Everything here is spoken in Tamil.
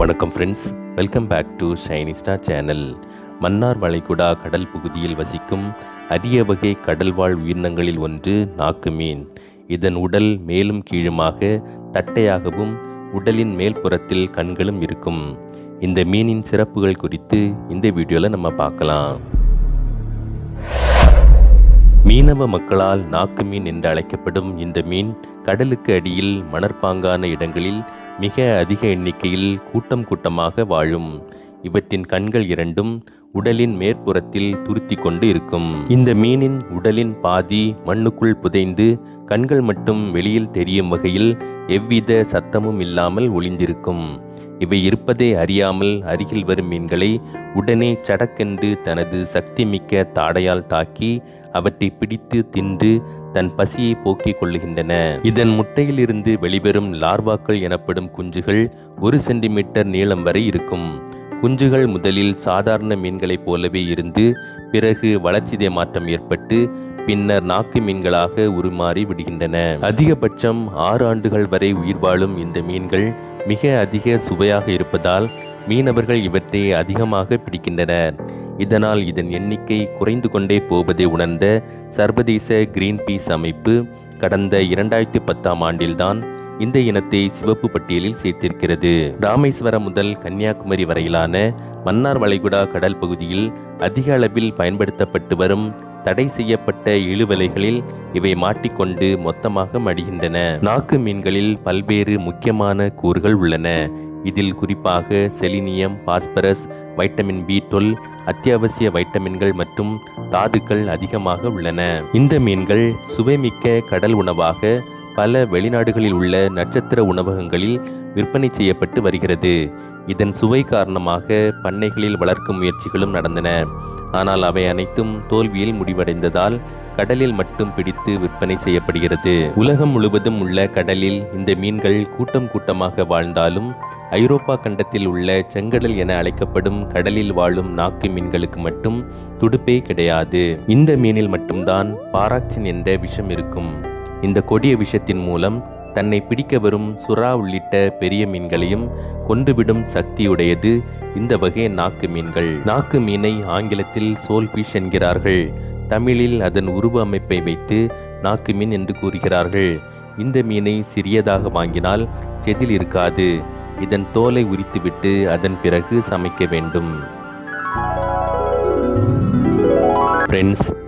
வணக்கம் friends welcome back to Shinista channel Mannar வளைகுடா கடல் பகுதியில் வசிக்கும் அரிய வகை கடல்வாழ் உயிரினங்களில் ஒன்று நாக்கு மீன். இதன் உடல் மேலும் கீழுமாக தட்டையாகவும் உடலின் மேல்புறத்தில் கண்களும் இருக்கும். இந்த மீனின் சிறப்புகள் குறித்து இந்த வீடியோவில் நம்ம பார்க்கலாம். மீனவ மக்களால் நாக்கு மீன் என்று அழைக்கப்படும் இந்த மீன் கடலுக்கு அடியில் மணற்பாங்கான இடங்களில் மிக அதிக எண்ணிக்கையில் கூட்டம் கூட்டமாக வாழும். இவற்றின் கண்கள் இரண்டும் உடலின் மேற்புறத்தில் துருத்தி கொண்டு இருக்கும். இந்த மீனின் உடலின் பாதி மண்ணுக்குள் புதைந்து கண்கள் மட்டும் வெளியில் தெரியும் வகையில் எவ்வித சத்தமும் இல்லாமல் ஒளிந்திருக்கும். இவை இருப்பதை அறியாமல் அருகில் வரும் மீன்களை உடனே சடக்கென்று தனது சக்திமிக்க தாடையால் தாக்கி அவற்றை பிடித்து தின்று தன் பசியை போக்கிக் கொள்ளுகின்றன. இதன் முட்டையிலிருந்து வெளிவரும் லார்வாக்கள் எனப்படும் குஞ்சுகள் ஒரு சென்டிமீட்டர் நீளம் வரை இருக்கும். குஞ்சுகள் முதலில் சாதாரண மீன்களைப் போலவே இருந்து பிறகு வளர்ச்சிதை மாற்றம் ஏற்பட்டு பின்னர் நாக்கு மீன்களாக உருமாறி விடுகின்றன. அதிகபட்சம் ஆறு ஆண்டுகள் வரை உயிர் வாழும் இந்த மீன்கள் மிக அதிக சுவையாக இருப்பதால் மீனவர்கள் இவற்றை அதிகமாக பிடிக்கின்றனர். இதனால் இதன் எண்ணிக்கை குறைந்து கொண்டே போவதை உணர்ந்த சர்வதேச கிரீன் பீஸ் அமைப்பு கடந்த இரண்டாயிரத்தி பத்தாம் ஆண்டில்தான் இந்த இனத்தை சிவப்பு பட்டியலில் சேர்த்திருக்கிறது. ராமேஸ்வரம் முதல் கன்னியாகுமரி வரையிலான மன்னார் வளைகுடா கடல் பகுதியில் அதிக அளவில் பயன்படுத்தப்பட்டு வரும் தடை செய்யப்பட்ட இழுவலைகளில் இவை மாட்டிக்கொண்டு மொத்தமாக மடிகின்றன. நாக்கு மீன்களில் பல்வேறு முக்கியமான கூறுகள் உள்ளன. இதில் குறிப்பாக செலினியம் பாஸ்பரஸ் வைட்டமின் பி தொல் அத்தியாவசிய வைட்டமின்கள் மற்றும் தாதுக்கள் அதிகமாக உள்ளன. இந்த மீன்கள் சுவைமிக்க கடல் உணவாக பல வெளிநாடுகளில் உள்ள நட்சத்திர உணவகங்களில் விற்பனை செய்யப்பட்டு வருகிறது. இதன் சுவை காரணமாக பண்ணைகளில் வளர்க்கும் முயற்சிகளும் நடந்தன. ஆனால் அவை அனைத்தும் தோல்வியில் முடிவடைந்ததால் கடலில் மட்டும் பிடித்து விற்பனை செய்யப்படுகிறது. உலகம் முழுவதும் உள்ள கடலில் இந்த மீன்கள் கூட்டம் கூட்டமாக வாழ்ந்தாலும் ஐரோப்பா கண்டத்தில் உள்ள செங்கடல் என அழைக்கப்படும் கடலில் வாழும் நாக்கு மீன்களுக்கு மட்டும் துடுப்பே கிடையாது. இந்த மீனில் மட்டும்தான் பாராக்சின் என்ற விஷம் இருக்கும். இந்த கொடிய விஷத்தின் மூலம் தன்னை பிடிக்க வரும் சுறா உள்ளிட்ட பெரிய மீன்களையும் கொண்டுவிடும் சக்தியுடையது இந்த வகை நாக்கு மீன்கள். நாக்கு மீனை ஆங்கிலத்தில் சோல்பிஷ் என்கிறார்கள். தமிழில் அதன் உருவ அமைப்பை வைத்து நாக்கு மீன் என்று கூறுகிறார்கள். இந்த மீனை சிறியதாக வாங்கினால் செதில் இருக்காது. இதன் தோலை உரித்துவிட்டு அதன் பிறகு சமைக்க வேண்டும். ஃப்ரெண்ட்ஸ்